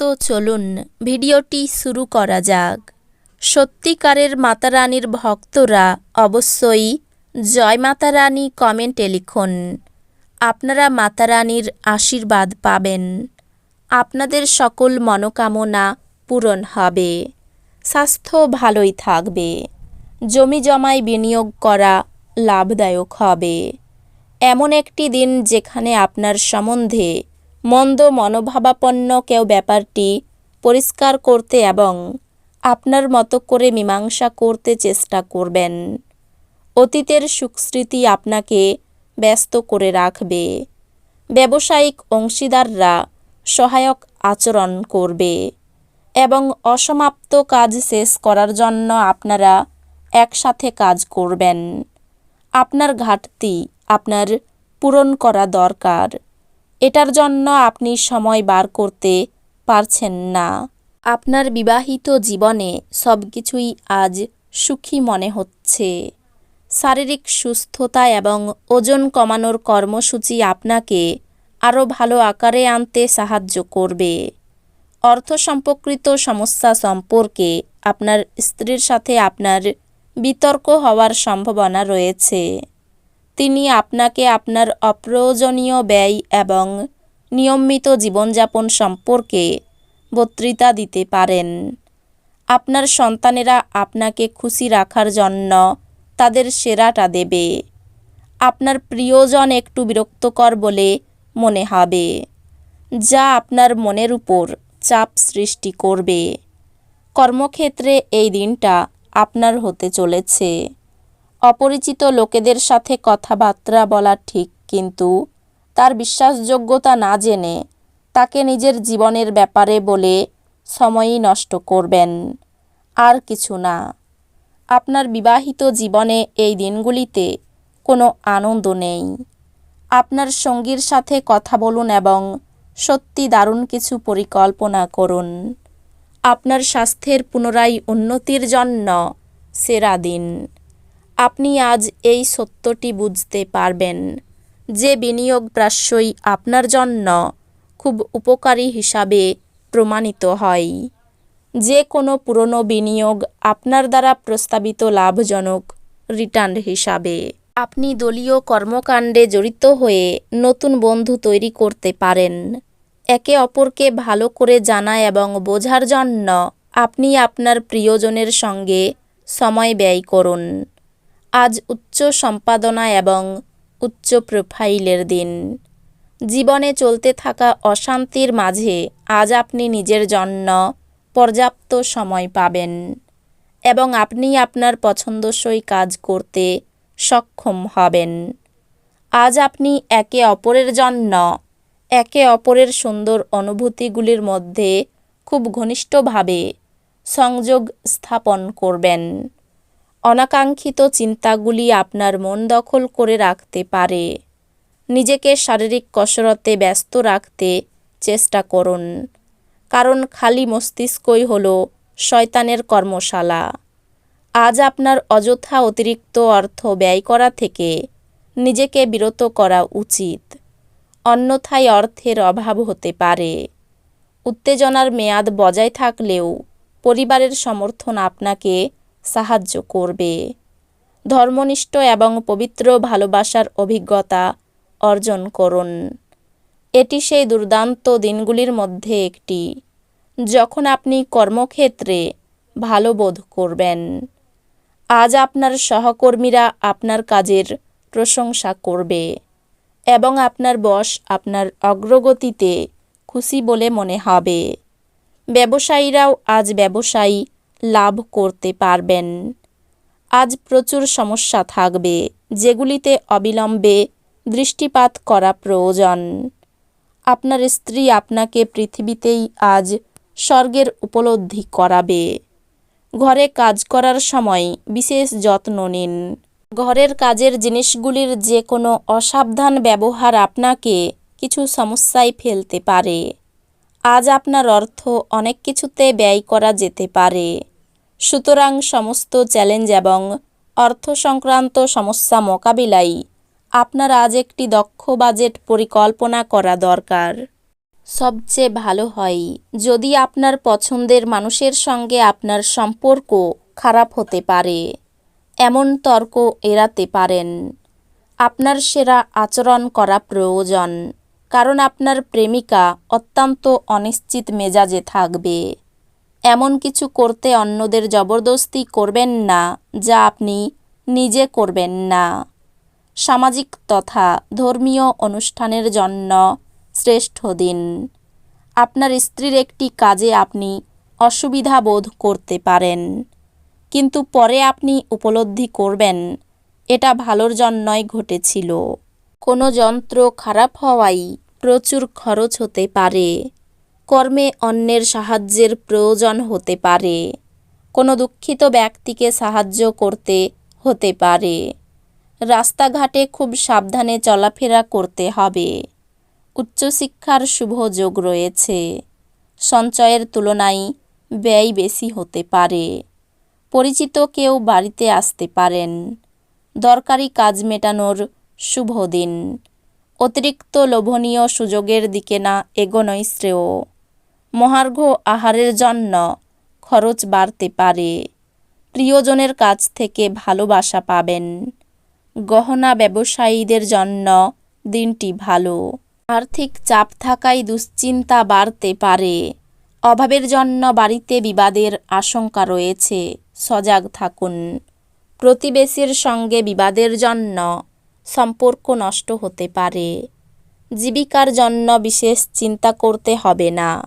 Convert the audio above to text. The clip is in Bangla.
তো চলুন, ভিডিওটি শুরু করা যাক। সত্যিকারের মাতারানীর ভক্তরা অবশ্যই জয় মাতারানী কমেন্টে লিখুন। আপনারা মাতারানীর আশীর্বাদ পাবেন। আপনাদের সকল মনোকামনা পূরণ হবে। স্বাস্থ্য ভালোই থাকবে। জমি জমায় বিনিয়োগ করা লাভদায়ক হবে। এমন একটি দিন যেখানে আপনার সম্বন্ধে মন্দ মনোভাবাপন্ন কেউ ব্যাপারটি পরিষ্কার করতে এবং আপনার মতো করে মীমাংসা করতে চেষ্টা করবেন। অতীতের সুখস্মৃতি আপনাকে ব্যস্ত করে রাখবে। ব্যবসায়িক অংশীদাররা সহায়ক আচরণ করবে এবং অসমাপ্ত কাজ শেষ করার জন্য আপনারা একসাথে কাজ করবেন। আপনার ঘাটতি আপনার পূরণ করা দরকার। এটার জন্য আপনি সময় বার করতে পারছেন না। আপনার বিবাহিত জীবনে সব কিছুই আজ সুখী মনে হচ্ছে। শারীরিক সুস্থতা এবং ওজন কমানোর কর্মসূচি আপনাকে আরও ভালো আকারে আনতে সাহায্য করবে। অর্থ সম্পর্কিত সমস্যা সম্পর্কে আপনার স্ত্রীর সাথে আপনার বিতর্ক হওয়ার সম্ভাবনা রয়েছে। তিনি আপনাকে আপনার অপ্রয়োজনীয় ব্যয় এবং নিয়মিত জীবনযাপন সম্পর্কে বক্তৃতা দিতে পারেন। আপনার সন্তানেরা আপনাকে খুশি রাখার জন্য তাদের সেরাটা দেবে। আপনার প্রিয়জন একটু বিরক্তকর বলে মনে হবে, যা আপনার মনের উপর চাপ সৃষ্টি করবে। কর্মক্ষেত্রে এই দিনটা আপনার হতে চলেছে। অপরিচিত লোকেদের সাথে কথাবার্তা বলা ঠিক, কিন্তু তার বিশ্বাসযোগ্যতা না জেনে তাকে নিজের জীবনের ব্যাপারে বলে সময়ই নষ্ট করবেন। আর কিছু না। আপনার বিবাহিত জীবনে এই দিনগুলিতে কোনো আনন্দ নেই। আপনার সঙ্গীর সাথে কথা বলুন এবং সত্যি দারুণ কিছু পরিকল্পনা করুন। আপনার স্বাস্থ্যের পুনরায় উন্নতির জন্য সেরা দিন। আপনি আজ এই সত্যটি বুঝতে পারবেন যে বিনিয়োগ প্রাশ্যই আপনার জন্য খুব উপকারী হিসাবে প্রমাণিত হয়। যে কোনো পুরনো বিনিয়োগ আপনার দ্বারা প্রস্তাবিত লাভজনক রিটার্ন হিসাবে। আপনি দলীয় কর্মকাণ্ডে জড়িত হয়ে নতুন বন্ধু তৈরি করতে পারেন। একে অপরকে ভালো করে জানা এবং বোঝার জন্য আপনি আপনার প্রিয়জনের সঙ্গে সময় ব্যয় করুন। আজ উচ্চ সম্পাদনা এবং উচ্চ প্রোফাইলের দিন। জীবনে চলতে থাকা অশান্তির মাঝে আজ আপনি নিজের জন্য পর্যাপ্ত সময় পাবেন এবং আপনি আপনার পছন্দসই কাজ করতে সক্ষম হবেন। আজ আপনি একে অপরের জন্য, একে অপরের সুন্দর অনুভূতিগুলির মধ্যে খুব ঘনিষ্ঠভাবে সংযোগ স্থাপন করবেন। অনাকাঙ্ক্ষিত চিন্তাগুলি আপনার মন দখল করে রাখতে পারে। নিজেকে শারীরিক কসরতে ব্যস্ত রাখতে চেষ্টা করুন। কারণ খালি মস্তিষ্কই হল শয়তানের কর্মশালা। আজ আপনার অযথা অতিরিক্ত অর্থ ব্যয় করা থেকে নিজেকে বিরত করা উচিত। অন্যথায় অর্থের অভাব হতে পারে। উত্তেজনার মেয়াদ বজায় থাকলেও পরিবারের সমর্থন আপনাকে সাহায্য করবে। ধর্মনিষ্ঠ এবং পবিত্র ভালোবাসার অভিজ্ঞতা অর্জন করুন। এটি সেই দুর্দান্ত দিনগুলির মধ্যে একটি, যখন আপনি কর্মক্ষেত্রে ভালো বোধ করবেন। আজ আপনার সহকর্মীরা আপনার কাজের প্রশংসা করবে এবং আপনার বস আপনার অগ্রগতিতে খুশি বলে মনে হবে। ব্যবসায়ীরাও আজ ব্যবসায়ী লাভ করতে পারবেন। আজ প্রচুর সমস্যা থাকবে, যেগুলিতে অবিলম্বে দৃষ্টিপাত করা প্রয়োজন। আপনার স্ত্রী আপনাকে পৃথিবীতেই আজ স্বর্গের উপলব্ধি করাবে। ঘরে কাজ করার সময় বিশেষ যত্ন নিন। ঘরের কাজের জিনিসগুলির যে কোনো অসাবধান ব্যবহার আপনাকে কিছু সমস্যায় ফেলতে পারে। আজ আপনার অর্থ অনেক কিছুতে ব্যয় করা যেতে পারে। সুতরাং সমস্ত চ্যালেঞ্জ এবং অর্থ সংক্রান্ত সমস্যা মোকাবিলায় আপনার আজ একটি দক্ষ বাজেট পরিকল্পনা করা দরকার। সবচেয়ে ভালো হয় যদি আপনার পছন্দের মানুষের সঙ্গে আপনার সম্পর্ক খারাপ হতে পারে, এমন তর্ক এড়াতে পারেন। আপনার সেরা আচরণ করা প্রয়োজন, কারণ আপনার প্রেমিকা অত্যন্ত অনিশ্চিত মেজাজে থাকবে। এমন কিছু করতে অন্যদের জবরদস্তি করবেন না, যা আপনি নিজে করবেন না। সামাজিক তথা ধর্মীয় অনুষ্ঠানের জন্য শ্রেষ্ঠ দিন। আপনার স্ত্রীর একটি কাজে আপনি অসুবিধা বোধ করতে পারেন, কিন্তু পরে আপনি উপলব্ধি করবেন, এটা ভালোর জন্যই ঘটেছিল। কোনো যন্ত্র খারাপ হওয়ায় প্রচুর খরচ হতে পারে। কর্মে অন্যের সাহায্যের প্রয়োজন হতে পারে। কোনো দুঃখিত ব্যক্তিকে সাহায্য করতে হতে পারে। রাস্তাঘাটে খুব সাবধানে চলাফেরা করতে হবে। উচ্চশিক্ষার শুভ যোগ রয়েছে। সঞ্চয়ের তুলনায় ব্যয় বেশি হতে পারে। পরিচিত কেউ বাড়িতে আসতে পারেন। দরকারি কাজ মেটানোর শুভ দিন। অতিরিক্ত লোভনীয় সুযোগের দিকে না এগোনোই শ্রেয়। মহার্ঘ আহারের জন্য খরচ বাড়তে পারে। প্রিয়জনের কাছ থেকে ভালোবাসা পাবেন। গহনা ব্যবসায়ীদের জন্য দিনটি ভালো। আর্থিক চাপ থাকায় দুশ্চিন্তা বাড়তে পারে। অভাবের জন্য বাড়িতে বিবাদের আশঙ্কা রয়েছে। সজাগ থাকুন। প্রতিবেশীর সঙ্গে বিবাদের জন্য সম্পর্ক নষ্ট হতে পারে। জীবিকার জন্য বিশেষ চিন্তা করতে হবে না।